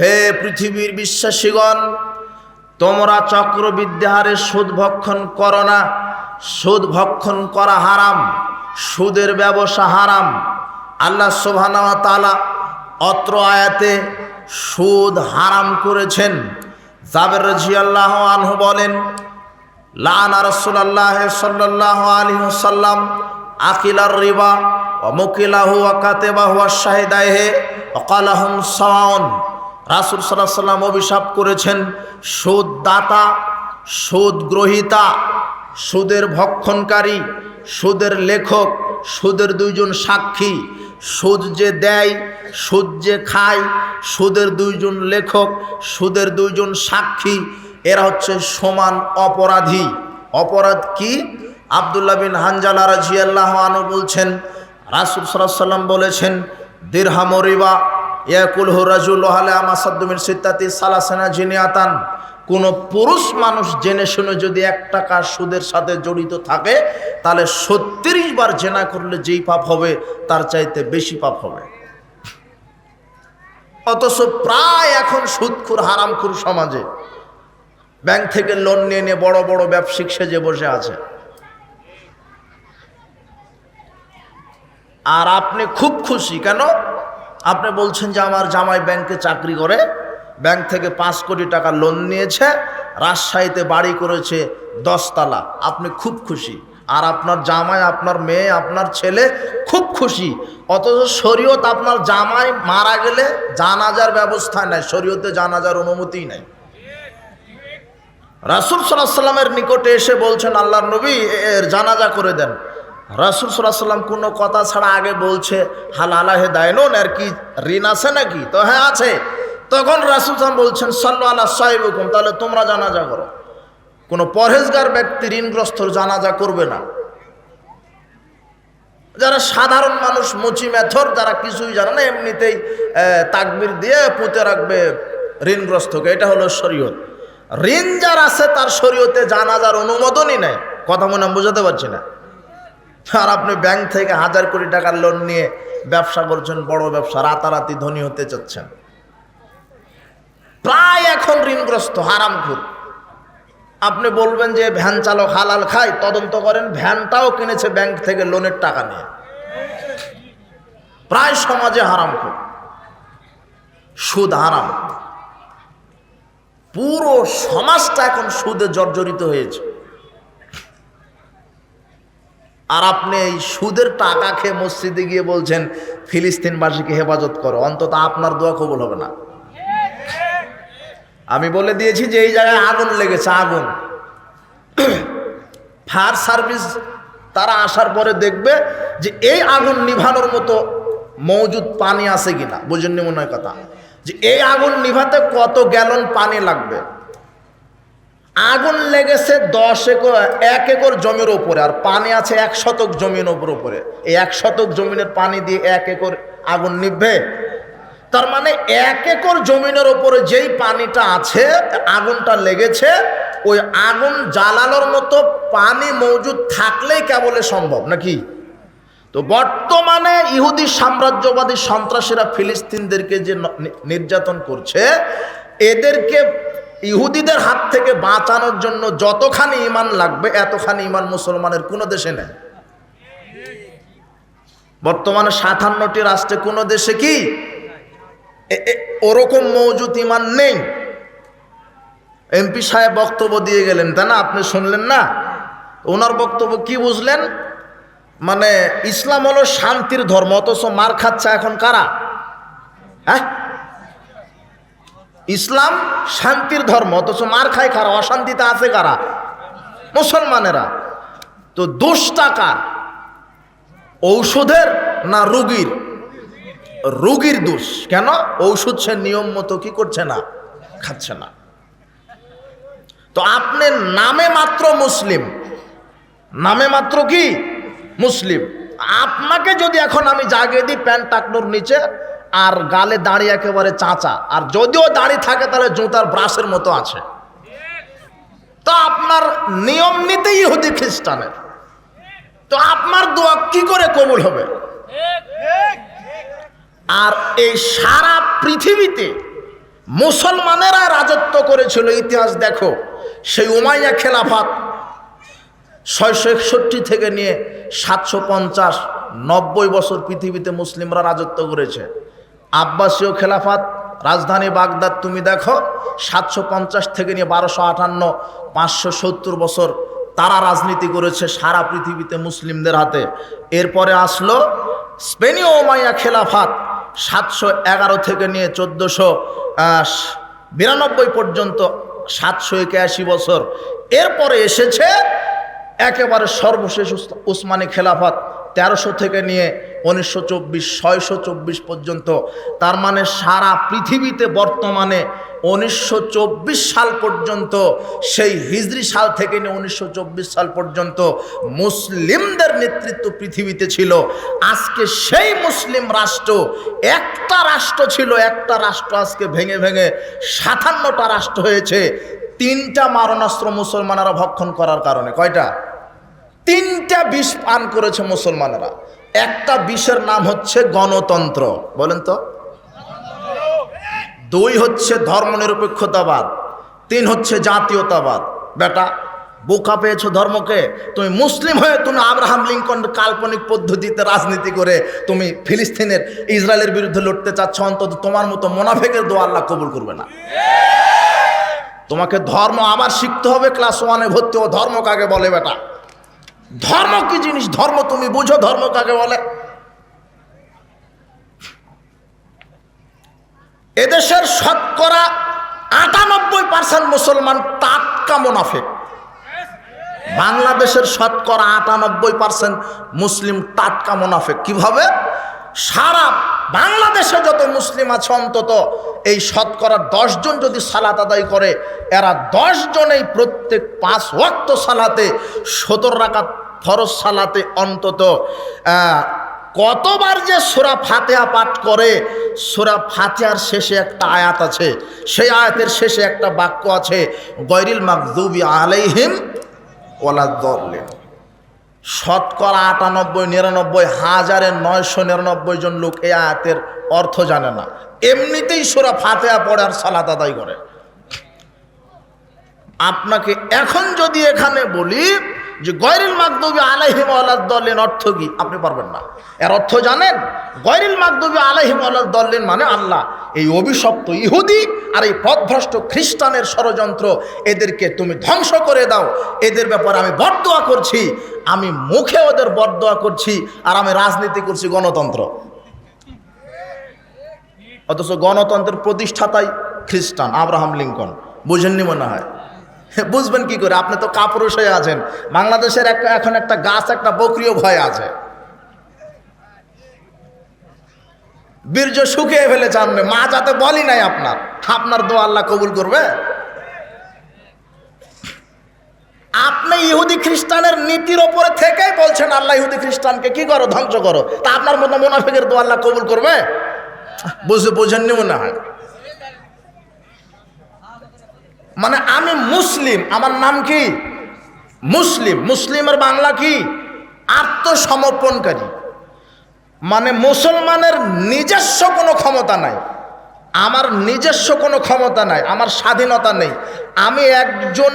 হে পৃথিবীর বিশ্বাসীগণ, তোমরা চক্রবিদ্যাহারে সুদ ভক্ষণ করো না। সুদ ভক্ষণ করা হারাম, সুদের ব্যবসা হারাম। আল্লাহ সোভানা তালা অত্র আয়াতে সুদ হারাম করেছেন। জাবের রাজি আল্লাহ আনহু বলেন লানা রসুল্লাহ সাল্লাহ আলী সাল্লাম আকিলার রিবা অমুকিলাহু আকাতেবাহু শাহিদাহে অকালাহম সাওয়ান রাসুল সাল্লাহ সাল্লাম অভিশাপ করেছেন, সুদদাতা সুদ গ্রহিতা সুদের ভক্ষণকারী, সুদের লেখক, সুদের দুইজন সাক্ষী, সুদ যে দেয়, সুদ যে খায়, সুদের দুইজন লেখক, সুদের দুইজন সাক্ষী, এরা হচ্ছে সমান অপরাধী। অপরাধ কি? আবদুল্লাহ বিন হানজালা রাজিয়াল্লাহ আনু বলছেন, রাসুল সাল্লাম বলেছেন, দীর্হাম রিবা ইয়াকুল হরাজুল হালে আমাসাদ্দুমির সিদ্ধাতি সালাসেনা জিনিয়াতান। কোনো পুরুষ মানুষ জেনে শুনে যদি এক টাকা সুদের সাথে জড়িত থাকে, তাহলে ছত্রিশ বার জেনা করলে যেই পাপ হবে, তার চাইতে বেশি পাপ হবে। অথচ প্রায় এখন সুদখুর, হারামখুর সমাজে ব্যাংক থেকে লোন নিয়ে নিয়ে বড় বড় ব্যবসায়িক সেজে বসে আছে। আর আপনি খুব খুশি, কেন? আপনি বলছেন যে আমার জামাই ব্যাংকে চাকরি করে, ব্যাংক থেকে পাঁচ কোটি টাকা লোন নিয়েছে, রাজশাহীতে বাড়ি করেছে দশতলা। আপনি খুব খুশি। আর আপনার জামাই, আপনার মেয়ে, আপনার ছেলে খুব খুশি। অথচ শরীয়ত আপনার জামাই মারা গেলে জানাজার ব্যবস্থা নাই, শরীয়তে জানাজার অনুমতিই নাই। রাসুল সাল্লাহ সাল্লামের নিকটে এসে বলছেন, আল্লাহর নবী এর জানাজা করে দেন। রাসুল সাল্লাম কোনো কথা ছাড়া আগে বলছে হাল আলাহে দায়নুন, আর কি ঋণ আছে নাকি? তো হ্যাঁ আছে। তখন রাসুল সাল্লাম বলছেন, সাল্লু আল্লাহ সাহেব হুকুম তাহলে তোমরা জানাজা করো। কোনো পরহেজগার ব্যক্তি ঋণগ্রস্তর জানাজা করবে না। যারা সাধারণ মানুষ, মুচি মেথর, যারা কিছুই জানে না, এমনিতেই তাকবির দিয়ে পুঁতে রাখবে ঋণগ্রস্তকে। এটা হলো শরীয়ত। ঋণ যার আছে, তার শরীয়তে জানাজার অনুমোদনই নেই। কথা মনে বুঝাতে পারছি না। আর আপনি ব্যাংক থেকে হাজার কোটি টাকার লোন নিয়ে ব্যবসা করছেন, বড় ব্যবসা, রাতারাতি ধনী হতে চাচ্ছেন। প্রায় এখন ঋণগ্রস্ত হারামখুর আপনি বলবেন যে ভ্যান চালক হালাল খায়, তদন্ত করেন, ভ্যানটাও কিনেছে ব্যাংক থেকে লোনের টাকা নিয়ে। প্রায় সমাজে হারামখুর সুদ হারাম। পুরো সমাজটা এখন সুদে জর্জরিত হয়েছে। আর আপনি এই সুদের টাকা খেয়ে মসজিদে গিয়ে বলছেন, ফিলিস্তিনবাসীকে হেফাজত করো, অন্তত আপনার দোয়া কবুল হবে না। আমি বলে দিয়েছি যে এই জায়গায় আগুন লেগেছে, আগুন। ফায়ার সার্ভিস তারা আসার পরে দেখবে যে এই আগুন নিভানোর মতো মজুদ পানি আছে কিনা। বুঝেননি মনে হয় কথা? যে এই আগুন নিভাতে কত গ্যালন পানি লাগবে? আগুন লেগেছে দশ একর, এক একর জমির ওপরে আর পানি আছে এক শতক জমির ওপর ওপরে এই এক শতক জমিনের পানি দিয়ে এক একর আগুন নিভবে তার মানে এক একর জমিনের ওপরে যেই পানিটা আছে, আগুনটা লেগেছে, ওই আগুন জ্বালানোর মতো পানি মজুদ থাকলেই কেবলে সম্ভব, নাকি? তো বর্তমানে ইহুদি সাম্রাজ্যবাদী সন্ত্রাসীরা ফিলিস্তিনদেরকে যে নির্যাতন করছে, এদেরকে ইহুদিদের হাত থেকে বাঁচানোর জন্য যতখানি ইমান লাগবে, এতখানি ইমান মুসলমানের কোনো দেশে নেই। বর্তমানে সাতান্নটি রাষ্ট্রে কোনো দেশে কি ওরকম মৌজুদ ইমান নেই। এমপি সাহেব বক্তব্য দিয়ে গেলেন তাই না? আপনি শুনলেন না? ওনার বক্তব্য কি বুঝলেন? মানে ইসলাম হলো শান্তির ধর্ম, অথচ মার খাচ্ছে এখন কারা? হ্যাঁ? ইসলাম শান্তির ধর্ম, অথচ মার খায় কারা? অশান্তিতে আছে কারা? মুসলমানেরা। তো দোষ টাকা ঔষধের না রুগীর? রোগীর দোষ। কেন? ঔষধ সে নিয়ম মতো কি করছে না? খাচ্ছে না। তো আপনি নামে মাত্র মুসলিম। নামে মাত্র কি? মুসলিম। আপনাকে যদি এখন আমি জাগিয়ে দিই, প্যান্ট টাকনোর নিচে আর গালে দাঁড়িয়ে একেবারে চাচা। আর যদিও দাঁড়িয়ে থাকে, তাহলে জুতার ব্রাশের মতো আছে। তো আপনার নিয়ম নিতেই ইহুদি খ্রিস্টানের। তো আপনার দোয়া কি করে কবুল হবে? আর এই সারা পৃথিবীতে মুসলমানেরা রাজত্ব করেছিল, ইতিহাস দেখো, সেই উমাইয়া খেলাফাত ছয়শো একষট্টি থেকে নিয়ে সাতশো পঞ্চাশ, নব্বই বছর পৃথিবীতে মুসলিমরা রাজত্ব করেছে। আব্বাসীয় খেলাফাত, রাজধানী বাগদাদ, তুমি দেখো, সাতশো পঞ্চাশ থেকে নিয়ে বারোশো আটান্ন, পাঁচশো সত্তর বছর তারা রাজনীতি করেছে সারা পৃথিবীতে মুসলিমদের হাতে। এরপরে আসলো স্পেনীয় ওমাইয়া খেলাফাত, সাতশো এগারো থেকে নিয়ে চোদ্দোশো বিরানব্বই পর্যন্ত, সাতশো একাশি বছর। এরপরে এসেছে একেবারে সর্বশেষ উস- উসমানী খেলাফত তেরোশো থেকে নিয়ে উনিশশো চব্বিশ, ছয়শো চব্বিশ পর্যন্ত। তার মানে সারা পৃথিবীতে বর্তমানে উনিশশো চব্বিশ সাল পর্যন্ত, সেই হিজরি সাল থেকে নিয়ে উনিশশো চব্বিশ সাল পর্যন্ত মুসলিমদের নেতৃত্ব পৃথিবীতে ছিল। আজকে সেই মুসলিম রাষ্ট্র, একটা রাষ্ট্র ছিল, একটা রাষ্ট্র আজকে ভেঙে ভেঙে সাতান্নটা রাষ্ট্র হয়েছে। তিনটা মারণাস্ত্র মুসলমানেরা ভক্ষণ করার কারণে। কয়টা? তিনটা বিষ পান করেছে মুসলমানেরা। একটা বিষের নাম হচ্ছে গণতন্ত্র। বলেন তো। দুই হচ্ছে ধর্মনিরপেক্ষতাবাদ। তিন হচ্ছে জাতীয়তাবাদ। বেটা, বোকা পেয়েছ ধর্মকে? তুমি মুসলিম হয়ে তুমি আব্রাহাম লিঙ্কন কাল্পনিক পদ্ধতিতে রাজনীতি করে তুমি ফিলিস্তিনের, ইসরায়েলের বিরুদ্ধে লড়তে চাচ্ছ, অন্তত তোমার মতো মোনাফেকের দোয়া আল্লাহ কবুল করবে না। তোমাকে ধর্ম আবার শিখতে হবে, ক্লাস ওয়ানে ভর্তি ও ধর্ম কাকে বলে বেটা? ধর্ম কি জিনিস? ধর্ম তুমি বুঝো, ধর্ম কাকে বলে? এদেশের শতকরা আটানব্বই পার্সেন্ট মুসলমান টাটকা মোনাফেক। বাংলাদেশের শতকরা আটানব্বই পার্সেন্ট মুসলিম টাটকা মোনাফেক। কীভাবে? সারা বাংলাদেশে যত মুসলিম আছে অন্তত এই শতকরা জন যদি সালাত আদায় করে, এরা দশ জনেই প্রত্যেক পাঁচ ওয়াক্ত সালাতে, সতেরো রাকাত ফরজ সালাতে অন্তত কতবার যে সোরা ফাতেহা পাঠ করে, সোরা ফাতেহার শেষে একটা আয়াত আছে। সেই আয়াতের শেষে একটা বাক্য আছে গৈরিল মাকদুবি আলাইহিম ওয়ালাদ্দল্লিন। শতকরা আটানব্বই, নিরানব্বই হাজারে নয়শো নিরানব্বই জন লোক এ আয়াতের অর্থ জানে না। এমনিতেই সোরা ফাতেয়া পড়ে আর সালাত আদায় করে। আপনাকে এখন যদি এখানে বলি যে গৈরিল মাকদুবি আলাইহিম আলাদ্দল্লিন অর্থ কি? আপনি পারবেন না। এর অর্থ জানেন? গয়রিল মাকদুবি আলাইহিম আলাদ্দল্লিন মানে আল্লাহ। এই অভিশপ্ত ইহুদি আর এই পথভ্রষ্ট খ্রিস্টানের ষড়যন্ত্র, এদেরকে তুমি ধ্বংস করে দাও। এদের ব্যাপারে আমি বরদোয়া করছি। আমি মুখে ওদের বরদোয়া করছি আর আমি রাজনীতি করছি গণতন্ত্র। অথচ গণতন্ত্রের প্রতিষ্ঠাতাই খ্রিস্টান, আব্রাহাম লিঙ্কন। বুঝেননি মনে হয়? বুঝবেন কি করে? আপনি তো কাপুরুষ হয়ে আছেন। বাংলাদেশের একটা এখন একটা গাছ, একটা বকরিও ভয় আছে। বীর্য শুকিয়ে ফেলেছে আপনি। মা যাতে বলি নাই আপনার আপনার দোয়া আল্লাহ কবুল করবে? আপনি ইহুদি খ্রিস্টানের নীতির ওপরে থেকেই বলছেন, আল্লাহ ইহুদি খ্রিস্টানকে কি করো? ধ্বংস করো। তা আপনার মতো মোনাফিকের দোয়া আল্লাহ কবুল করবে? বুঝে বোঝেননি মনে হয়। মানে আমি মুসলিম, আমার নাম কি? মুসলিম। মুসলিমের বাংলা কি? আত্মসমর্পণকারী। মানে মুসলমানের নিজস্ব কোনো ক্ষমতা নাই। আমার নিজস্ব কোনো ক্ষমতা নাই, আমার স্বাধীনতা নেই। আমি একজন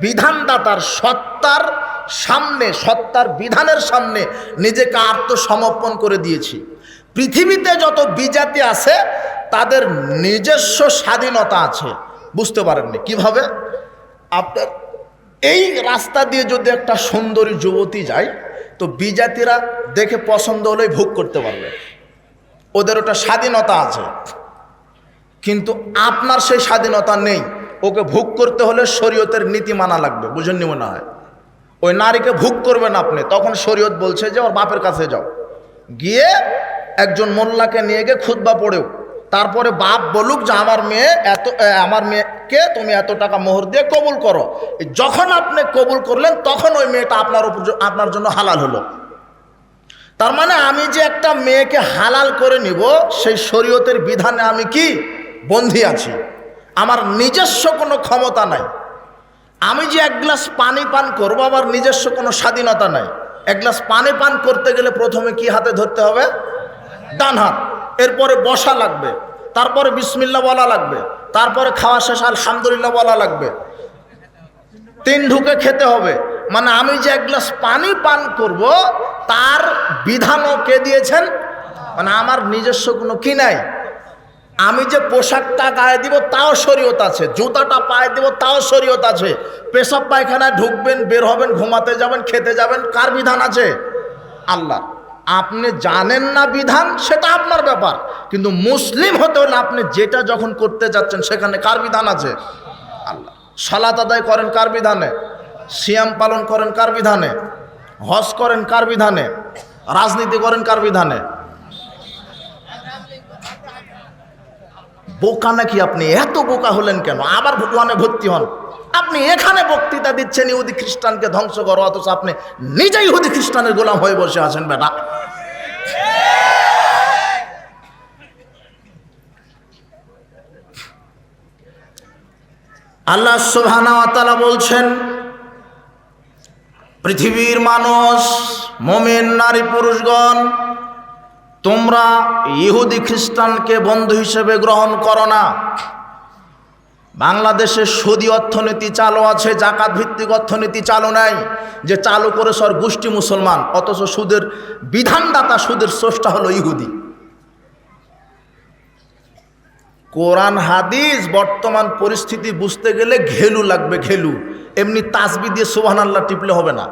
বিধানদাতার সত্তার সামনে, সত্তার বিধানের সামনে নিজেকে আত্মসমর্পণ করে দিয়েছি। পৃথিবীতে যত বিজাতি আছে, তাদের নিজস্ব স্বাধীনতা আছে। বুঝতে পারেননি। কীভাবে? আপনার এই রাস্তা দিয়ে যদি একটা সুন্দরী যুবতী যায়, তো বিজাতিরা দেখে পছন্দ হলেই ভোগ করতে পারবে। ওদের ওটা স্বাধীনতা আছে। কিন্তু আপনার সেই স্বাধীনতা নেই। ওকে ভোগ করতে হলে শরীয়তের নীতি মানা লাগবে, বুঝেননি মনে হয়? ওই নারীকে ভোগ করবেন আপনি, তখন শরীয়ত বলছে যে ওর বাপের কাছে যাও। গিয়ে একজন মোল্লাকে নিয়ে গিয়ে খুতবা পড়েও তারপরে বাপ বলুক যে, আমার মেয়ে এত আমার মেয়েকে তুমি এত টাকা মোহর দিয়ে কবুল করো। যখন আপনি কবুল করলেন, তখন ওই মেয়েটা আপনার উপর আপনার জন্য হালাল হলো। তার মানে আমি যে একটা মেয়েকে হালাল করে নিব, সেই শরীয়তের বিধানে আমি কি? বন্দী আছি। আমার নিজস্ব কোনো ক্ষমতা নাই। আমি যে এক গ্লাস পানি পান করব, আমার নিজস্ব কোনো স্বাধীনতা নাই। এক গ্লাস পানি পান করতে গেলে প্রথমে কি হাতে ধরতে হবে? ডান হাত। এরপরে বসা লাগবে, তারপরে বিসমিল্লা বলা লাগবে, তারপরে খাওয়া শেষ, আলহামদুলিল্লাহ বলা লাগবে। তিন ঢুকে খেতে হবে। মানে আমি যে এক গ্লাস পানি পান করব, তার বিধানও কে দিয়েছেন? মানে আমার নিজস্ব কোনো কি নাই। আমি যে পোশাকটা গায়ে দিব, তাও শরীয়ত আছে। জুতাটা পায়ে দিব, তাও শরীয়ত আছে। পেশাব পায়খানায় ঢুকবেন, বের হবেন, ঘুমাতে যাবেন, খেতে যাবেন, কার বিধান আছে? আল্লাহ। আপনি জানেন না বিধান, সেটা আপনার ব্যাপার। কিন্তু মুসলিম হতে হলে আপনি যেটা যখন করতে যাচ্ছেন, সেখানে কার বিধান আছে? আল্লাহ। সালাত আদায় করেন কার বিধানে? সিয়াম পালন করেন কার বিধানে? হজ করেন কার বিধানে? রাজনীতি করেন কার বিধানে? বোকা নাকি আপনি? এত বোকা হলেন কেন? আবার ভগবানে ভর্তি হন। আপনি এখানে বক্তৃতা দিচ্ছেন, ইহুদি খ্রিস্টানকে ধ্বংস করো, অথচ আপনি নিজেই ইহুদি খ্রিস্টানের গোলাম হয়ে বসে আছেন, বেটা। আল্লাহ ওয়া বলছেন, পৃথিবীর মানুষ, মোমেন, নারী, পুরুষগণ, তোমরা ইহুদি খ্রিস্টানকে বন্ধু হিসেবে গ্রহণ করো না। বাংলাদেশে সুদি অর্থনীতি চালু আছে, জাকাত ভিত্তিক অর্থনীতি চালু নাই, যে চালু করে সর গোষ্ঠী মুসলমান, অথচ সুদের বিধানদাতা, সুদের স্রষ্টা হলো ইহুদি। কোরআন, হাদিস, বর্তমান পরিস্থিতি বুঝতে গেলে ঘেলু লাগবে, ঘেলু। এমনি তাসবি দিয়ে সোহান আল্লাহ টিপলে হবে না।